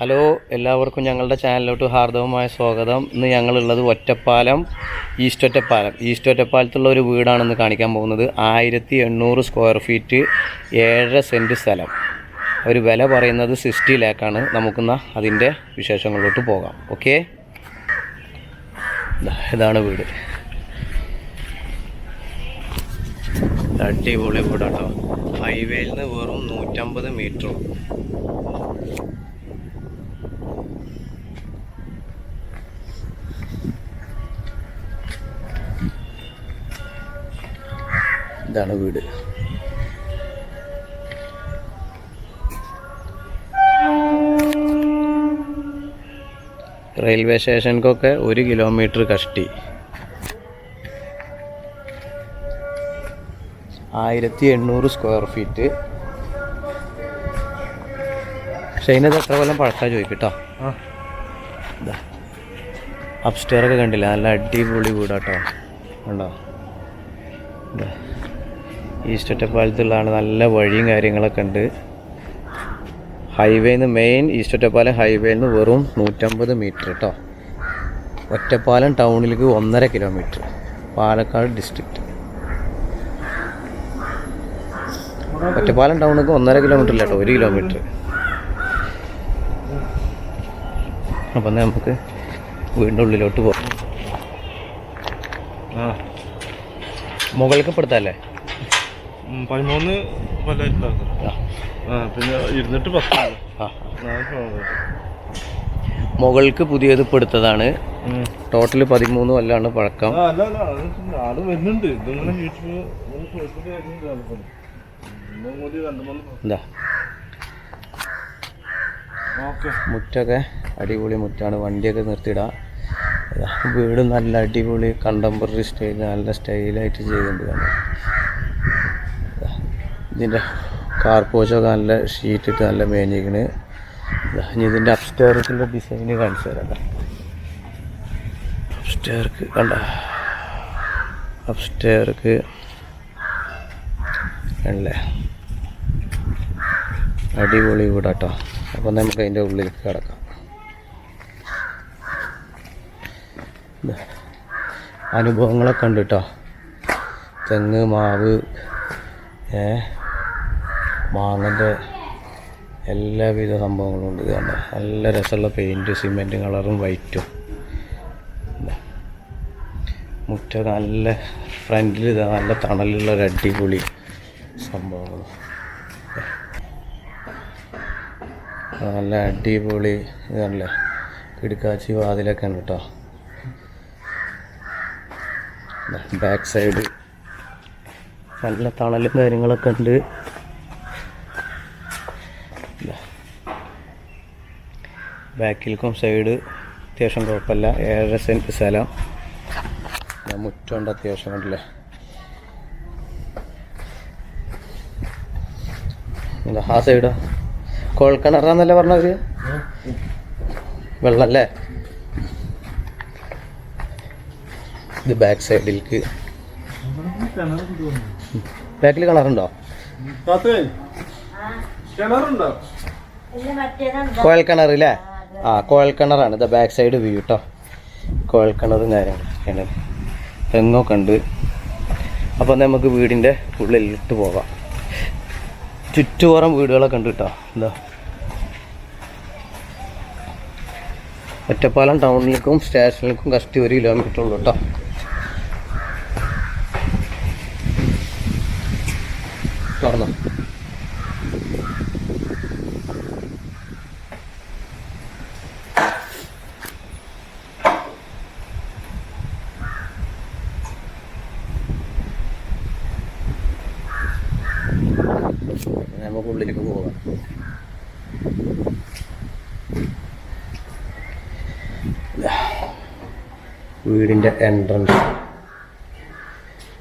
Hello എല്ലാവർക്കും ഞങ്ങളുടെ ചാനലിലോട്ട് ഹാർദവമായ സ്വാഗതം. ഇന്ന് ഞങ്ങളുള്ളത് ഒറ്റപ്പാലം ഈസ്റ്റ് ഒറ്റപ്പാലം. ഈസ്റ്റ് ഒറ്റപ്പാലത്തുള്ള ഒരു വീടാണെന്ന് കാണിക്കാൻ പോകുന്നത്. ആയിരത്തി എണ്ണൂറ് സ്ക്വയർ ഫീറ്റ് ഏഴര സെന്റ് സ്ഥലം. ഒരു വില പറയുന്നത് സിക്സ്റ്റി ലാക്കാണ്. നമുക്കിന്ന് അതിന്റെ വിശേഷങ്ങളിലോട്ട് പോകാം. ഓക്കെ? ഇതാണ് വീട്. അടിപൊളി വീടാട്ടോ. ഹൈവേയിൽ നിന്ന് വെറും നൂറ്റമ്പത് മീറ്ററും. ഇതാണ് വീട്. റെയിൽവേ സ്റ്റേഷനിക്കൊക്കെ ഒരു കിലോമീറ്റർ കഷ്ടി. ആയിരത്തി എണ്ണൂറ് സ്ക്വയർ ഫീറ്റ്. പക്ഷെ അതിനത് എത്ര കൊല്ലം പഴക്കാൻ ചോദിക്കട്ടോ? അപ്സ്റ്റെയറൊക്കെ കണ്ടില്ല? നല്ല അടിപൊളി വീടാട്ടോ. ഉണ്ടോ. ഈസ്റ്റ് ഒറ്റപ്പാലത്തുള്ളതാണ് നല്ല വഴിയും കാര്യങ്ങളൊക്കെ ഉണ്ട്. ഹൈവേന്ന് മെയിൻ ഈസ്റ്റ് ഒറ്റപ്പാലം ഹൈവേയിൽ നിന്ന് വെറും നൂറ്റമ്പത് മീറ്റർ കേട്ടോ ഒറ്റപ്പാലം ടൗണിലേക്ക് ഒന്നര കിലോമീറ്റർ പാലക്കാട് ഡിസ്ട്രിക്റ്റ് ഒറ്റപ്പാലം ടൗണിലേക്ക് ഒന്നര കിലോമീറ്റർ ഇല്ല കേട്ടോ ഒരു കിലോമീറ്റർ അപ്പം നമുക്ക് വീടിന്റെ ഉള്ളിലോട്ട് പോകാം ആ മുകൾക്ക് പെടുത്തല്ലേ പതിമൂന്ന് കൊല്ലമായിട്ടുണ്ടാകും പിന്നെ ഇരുന്നിട്ട് പത്ത് മുകൾക്ക് പുതിയത് ഇപ്പോൾ എടുത്തതാണ്. ടോട്ടൽ ടോട്ടൽ പതിമൂന്ന് കൊല്ലാണ് പഴക്കം. എന്താ? മുറ്റൊക്കെ അടിപൊളി മുറ്റാണ്. വണ്ടിയൊക്കെ നിർത്തിയിടാം. വീട് നല്ല അടിപൊളി കണ്ടംപററി സ്റ്റൈൽ നല്ല സ്റ്റൈലായിട്ട് ചെയ്തിട്ടുണ്ട്. ഇതിന്റെ കാർപോച്ചൊക്കെ നല്ല ഷീറ്റ് ഇട്ട് നല്ല മേഞ്ഞിരിക്കണ്. ഇനി ഇതിന്റെ അപ്സ്റ്റേർക്കുള്ള ഡിസൈൻ കാണിച്ചു തരാം അപ്സ്റ്റേർക്ക് കണ്ട. അപ്സ്റ്റേർക്ക് അല്ലേ അടിപൊളി വീടാട്ടോ. അപ്പം നമുക്ക് അതിന്റെ ഉള്ളിലേക്ക് കിടക്കാം. അനുഭവങ്ങളൊക്കെ ഉണ്ട് കേട്ടോ തെങ്ങ് മാവ് ഏ മാങ്ങന്റെ എല്ലാവിധ സംഭവങ്ങളും ഉണ്ട്. ഇത് നല്ല രസമുള്ള പെയിന്റ് സിമെന്റ് കളറും വൈറ്റും മുറ്റം നല്ല ഫ്രണ്ടിൽ ഇതാ നല്ല തണലുള്ള ഒരു അടിപൊളി സംഭവങ്ങൾ നല്ല അടിപൊളി ഇതാണല്ലേ കിടക്കാച്ചി വാതിലൊക്കെ ഉണ്ട് കേട്ടോ. ബാക്ക് സൈഡ് നല്ല തണലും കാര്യങ്ങളൊക്കെ ഉണ്ട്. ബാക്കിൽക്കും സൈഡ് അത്യാവശ്യം കുഴപ്പമില്ല. ഏഴര സെന്റ് സ്ഥലം. ഞാൻ മുറ്റമുണ്ട് അത്യാവശ്യം ഉണ്ടല്ലേ എന്താ ആ സൈഡോ? കോൾക്കിണറാന്നല്ലേ പറഞ്ഞവര് വെള്ളല്ലേ? ഇത് ബാക്ക് സൈഡിലേക്ക് ബാക്കിൽ കിണറുണ്ടോ? കോയൽ കിണർ അല്ലേ ആ കോയൽ കിണറാണ് ഇത് ബാക്ക് സൈഡ് വ്യൂ കേട്ടോ കോയൽ കിണറും കാര്യങ്ങളൊക്കെയാണ്. തെങ്ങൊക്കെ ഉണ്ട് അപ്പം നമുക്ക് വീടിന്റെ ഉള്ളിലിട്ട് പോകാം. ചുറ്റുപുറം വീടുകളൊക്കെ ഉണ്ട് കേട്ടോ എന്താ ഒറ്റപ്പാലം ടൗണിലേക്കും സ്റ്റേഷനിലേക്കും കഷ്ടി ഒരു കിലോമീറ്റർ ഉള്ളൂ കേട്ടോ നമുക്ക് ഉള്ളിലേക്ക് പോകാം വീടിന്റെ എൻട്രൻസ്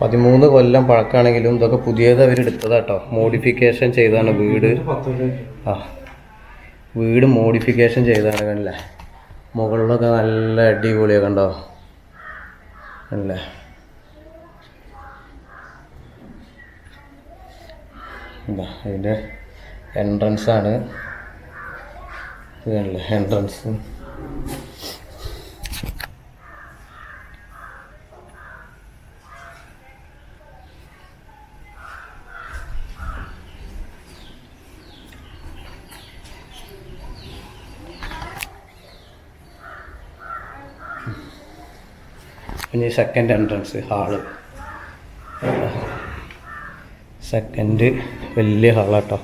പതിമൂന്ന് കൊല്ലം പഴക്കാണെങ്കിലും ഇതൊക്കെ പുതിയത് അവരെടുത്തതാട്ടോ മോഡിഫിക്കേഷൻ ചെയ്താണ് വീട്. ആ വീട് മോഡിഫിക്കേഷൻ ചെയ്താണ് കണ്ടില്ലേ? മുകളിലൊക്കെ നല്ല അടിപൊളിയാണ് കണ്ടോ? അല്ലേ? എന്താ അതിന്റെ എൻട്രൻസ് ആണ്. ഇതാണല്ലേ എൻട്രൻസ് ഇനി സെക്കൻഡ് എൻട്രൻസ് ഹാൾ സെക്കൻഡ് വലിയ ഹാളാട്ടോ.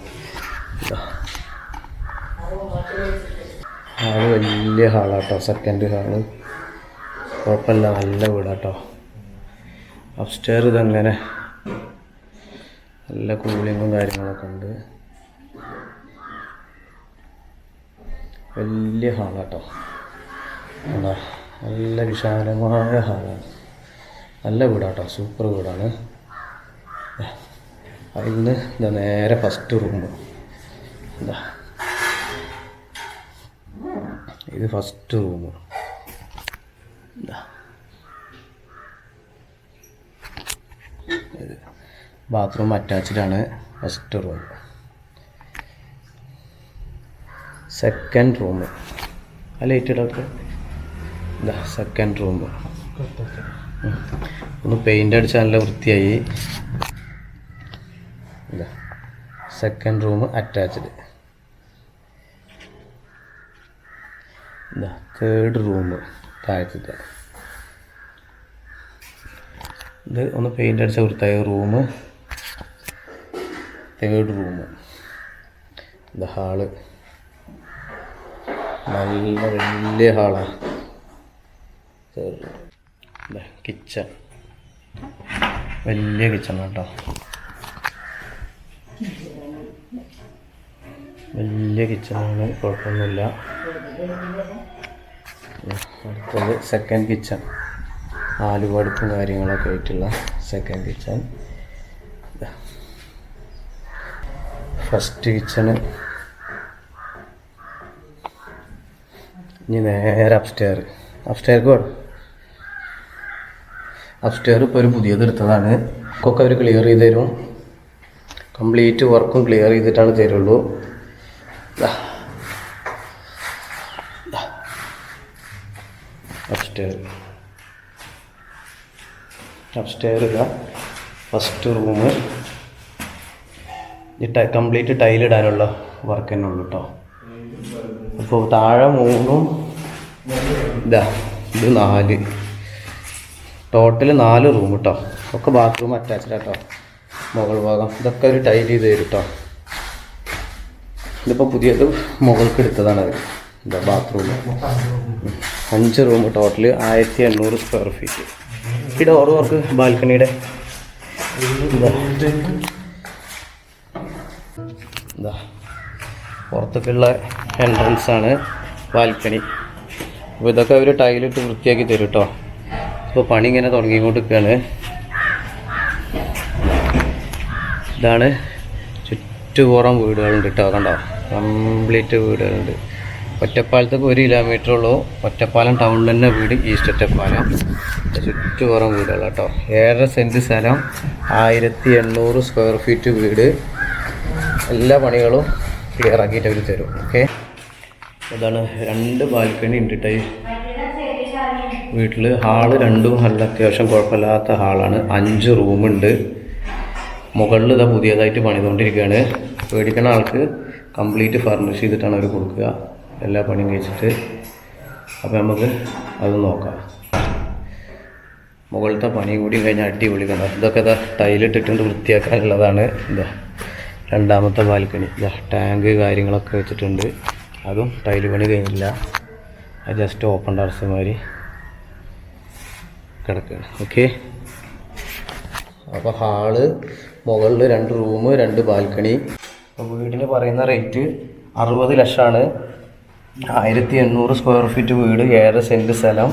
ഹാൾ വലിയ ഹാളാട്ടോ സെക്കൻഡ് ഹാൾ. കുഴപ്പമില്ല നല്ല വീടാട്ടോ. അപ്സ്റ്റെയർ ഇതങ്ങനെ നല്ല കൂളിങ്ങും കാര്യങ്ങളൊക്കെ ഉണ്ട്. വലിയ ഹാളാട്ടോ. എന്താ നല്ല വിശാലമായ ഹാളാണ്. നല്ല വീടാട്ടോ സൂപ്പർ വീടാണ്. അതിന്ന് ഇതാ നേരെ ഫസ്റ്റ് റൂം എന്താ ഇത് ഫസ്റ്റ് റൂം എന്താ ബാത്റൂം അറ്റാച്ച്ഡാണ് ഫസ്റ്റ് റൂം സെക്കൻഡ് റൂം ആ ലൈറ്റ് ഇടൊക്കെ ഇതാ സെക്കൻഡ് റൂം ഒന്ന് പെയിന്റ് അടിച്ചാൽ നല്ല വൃത്തിയായി ഇതാ second room attached third room താഴത്തെ ഇത് ഒന്ന് പെയിന്റ് അടിച്ച വൃത്തായ റൂം തേർഡ് റൂം ഇത് ഹാൾ നല്ല വലിയ ഹാളാണ് കിച്ചൺ വലിയ കിച്ചൺ കേട്ടോ വലിയ കിച്ചണാണ് കുഴപ്പമൊന്നുമില്ല. അടുത്തത് സെക്കൻഡ് കിച്ചൺ ആലുവടുപ്പും കാര്യങ്ങളൊക്കെ ആയിട്ടുള്ള സെക്കൻഡ് കിച്ചൺ ഫസ്റ്റ് കിച്ചണ് ഇനി നേരെ അപ്സ്റ്റെയർ അപ്സ്റ്റെയർക്ക് പോകണം അപ്സ്റ്റെയർ ഇപ്പോൾ ഒരു പുതിയത് എടുത്തതാണ്. ഒക്കെ അവർ ക്ലിയർ ചെയ്ത് തരും. കംപ്ലീറ്റ് വർക്കും ക്ലിയർ ചെയ്തിട്ടാണ് തരുള്ളൂ. അപ്സ്റ്റെയർ അപ്സ്റ്റെയർ ഇല്ല ഫസ്റ്റ് റൂം കംപ്ലീറ്റ് ടൈലിടാനുള്ള വർക്ക് തന്നെ ഉള്ളു കേട്ടോ അപ്പോൾ താഴെ മൂന്നും ഇതാ ഇത് നാല്. ടോട്ടൽ നാല് റൂം കേട്ടോ ഒക്കെ ബാത്റൂം അറ്റാച്ച്ഡ് കേട്ടോ മുകൾ ഭാഗം. ഇതൊക്കെ ഒരു ടൈൽ ചെയ്ത് തരും കേട്ടോ ഇതിപ്പോൾ പുതിയത് മുകൾക്ക് എടുത്തതാണ് ഇതാ ബാത്റൂം അഞ്ച് റൂം ടോട്ടൽ ആയിരത്തി എണ്ണൂറ് സ്ക്വയർ ഫീറ്റ് ഈ ഡോർ വർക്ക് ബാൽക്കണിയുടെ ഇതാ. പുറത്തേക്കുള്ള എൻട്രൻസ് ആണ് ബാൽക്കണി അപ്പോൾ ഇതൊക്കെ അവർ ടൈലിട്ട് വൃത്തിയാക്കി തരും കേട്ടോ ഇപ്പോൾ പണി ഇങ്ങനെ തുടങ്ങിക്കൊണ്ടിരിക്കുകയാണ്. ഇതാണ് ചുറ്റുപുറം വീടുകളുണ്ട് കേട്ടോ കണ്ടോ? കംപ്ലീറ്റ് വീടുകളുണ്ട്. ഒറ്റപ്പാലത്തേക്ക് ഒരു കിലോമീറ്റർ ഉള്ളൂ. ഒറ്റപ്പാലം ടൗണിൽ തന്നെ വീട് ഈസ്റ്റ് ഒറ്റപ്പാലം. ചുറ്റുപുറം വീടുകൾ കേട്ടോ. ഏഴര സെന്റ് സ്ഥലം ആയിരത്തി എണ്ണൂറ് സ്ക്വയർ ഫീറ്റ് വീട്. എല്ലാ പണികളും ക്ലിയർ ആക്കിയിട്ട് അവർ തരും ഓക്കെ അതാണ് രണ്ട് ബാൽക്കണി ഉണ്ട് വീട്ടിൽ ഹാൾ രണ്ടും നല്ല അത്യാവശ്യം കുഴപ്പമില്ലാത്ത ഹാളാണ്. അഞ്ച് റൂമുണ്ട് മുകളിൽ ഇതാ പുതിയതായിട്ട് പണിതുകൊണ്ടിരിക്കുകയാണ്. മേടിക്കുന്ന ആൾക്ക് കംപ്ലീറ്റ് ഫർണിഷ് ചെയ്തിട്ടാണ് അവർ കൊടുക്കുക. എല്ലാ പണിയും കഴിച്ചിട്ട്. അപ്പോൾ നമുക്ക് അത് നോക്കാം. മുകളിലത്തെ പണി കൂടി കഴിഞ്ഞാൽ അടിപൊളി കണ്ട? ഇതൊക്കെ ഇതാ ടൈലിട്ടിട്ടുണ്ട് വൃത്തിയാക്കാനുള്ളതാണ്. ഇതാ രണ്ടാമത്തെ ബാൽക്കണി. ഇതാ ടാങ്ക് കാര്യങ്ങളൊക്കെ വെച്ചിട്ടുണ്ട്. അതും ടൈൽ പണി കഴിഞ്ഞില്ല. അത് ജസ്റ്റ് ഓപ്പൺ ടർസ് മാതിരി കിടക്കുകയാണ്. ഓക്കെ അപ്പോൾ ഹാൾ മുകളിൽ രണ്ട് റൂം രണ്ട് ബാൽക്കണി. വീടിന് പറയുന്ന റേറ്റ് അറുപത് ലക്ഷമാണ്. ആയിരത്തി എണ്ണൂറ് സ്ക്വയർ ഫീറ്റ് വീട് ഏഴര സെന്റ് സ്ഥലം.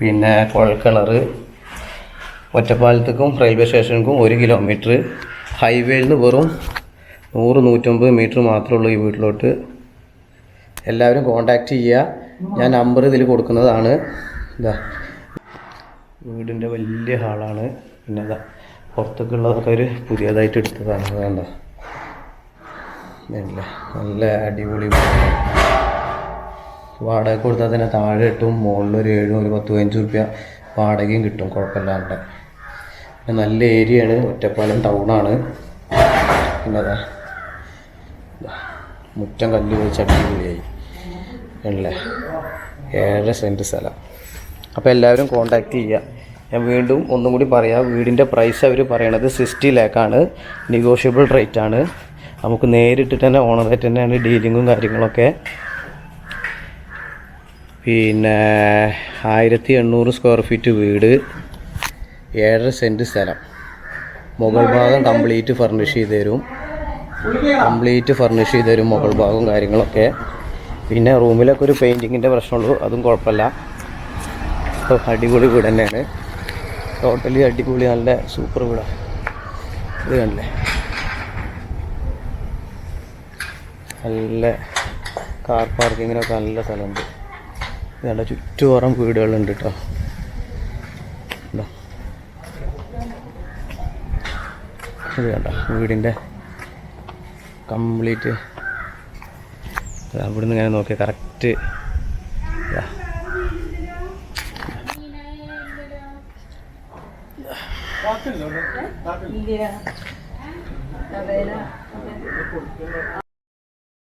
പിന്നെ കുഴൽക്കിണർ ഒറ്റപ്പാലത്തേക്കും റെയിൽവേ സ്റ്റേഷനിലേക്കും ഒരു കിലോമീറ്റർ. ഹൈവേയിൽ നിന്ന് വെറും നൂറ് നൂറ്റമ്പത് മീറ്റർ മാത്രമേ ഉള്ളൂ ഈ വീട്ടിലോട്ട് എല്ലാവരും കോണ്ടാക്ട് ചെയ്യുക. ഞാൻ നമ്പർ ഇതിൽ കൊടുക്കുന്നതാണ്. ഇതാ വീടിന്റെ വലിയ ഹാളാണ്. പിന്നെ ഇതാ പുറത്തേക്കുള്ളതൊക്കെ ഒരു പുതിയതായിട്ട് എടുത്തതാണ്. വേണ്ട നല്ല നല്ല അടിപൊളി വാടക. കൊടുത്താൽ തന്നെ താഴെ കിട്ടും മുകളിൽ ഒരു ഏഴും ഒരു പത്ത് പതിനഞ്ച് റുപ്യ വാടകയും കിട്ടും. കുഴപ്പമില്ലാണ്ട് പിന്നെ നല്ല ഏരിയയാണ്. ഒറ്റപ്പാലം ടൗണാണ് പിന്നെ മുറ്റം കല്ല് വെച്ച് അടിപൊളിയായി. അല്ലേ ഏഴര സെന്റ് സ്ഥലം. അപ്പോൾ എല്ലാവരും കോണ്ടാക്ട് ചെയ്യുക ഞാൻ വീണ്ടും ഒന്നും കൂടി പറയാം. വീടിന്റെ പ്രൈസ് അവർ പറയണത് സിക്സ്റ്റി ലാക്കാണ് നെഗോഷ്യബിൾ റേറ്റ് ആണ്. നമുക്ക് നേരിട്ട് തന്നെ ഓണറായിട്ട് തന്നെയാണ് ഡീലിങ്ങും കാര്യങ്ങളൊക്കെ. പിന്നെ ആയിരത്തി എണ്ണൂറ് സ്ക്വയർ ഫീറ്റ് വീട്. ഏഴര സെന്റ് സ്ഥലം. മുകൾ ഭാഗം കംപ്ലീറ്റ് ഫർണിഷ് ചെയ്ത് തരും. കംപ്ലീറ്റ് ഫർണിഷ് ചെയ്ത് തരും മുകൾ ഭാഗവും കാര്യങ്ങളൊക്കെ. പിന്നെ റൂമിലൊക്കെ ഒരു പെയിന്റിങ്ങിന്റെ പ്രശ്നമുള്ളൂ. അതും കുഴപ്പമില്ല. അടിപൊളി വീട് തന്നെയാണ്. ടോട്ടലി അടിപൊളി നല്ല സൂപ്പർ വീടാണ് ഇത് കണ്ടില്ലേ? നല്ല കാർ പാർക്കിങ്ങിനൊക്കെ നല്ല സ്ഥലമുണ്ട്. ഇത് കണ്ട ചുറ്റുപുറം വീടുകളുണ്ട് കേട്ടോ ഇത്. കണ്ട വീടിന്റെ കംപ്ലീറ്റ് അവിടുന്ന് ഇങ്ങനെ നോക്കിയാൽ കറക്റ്റ് ഇല്ല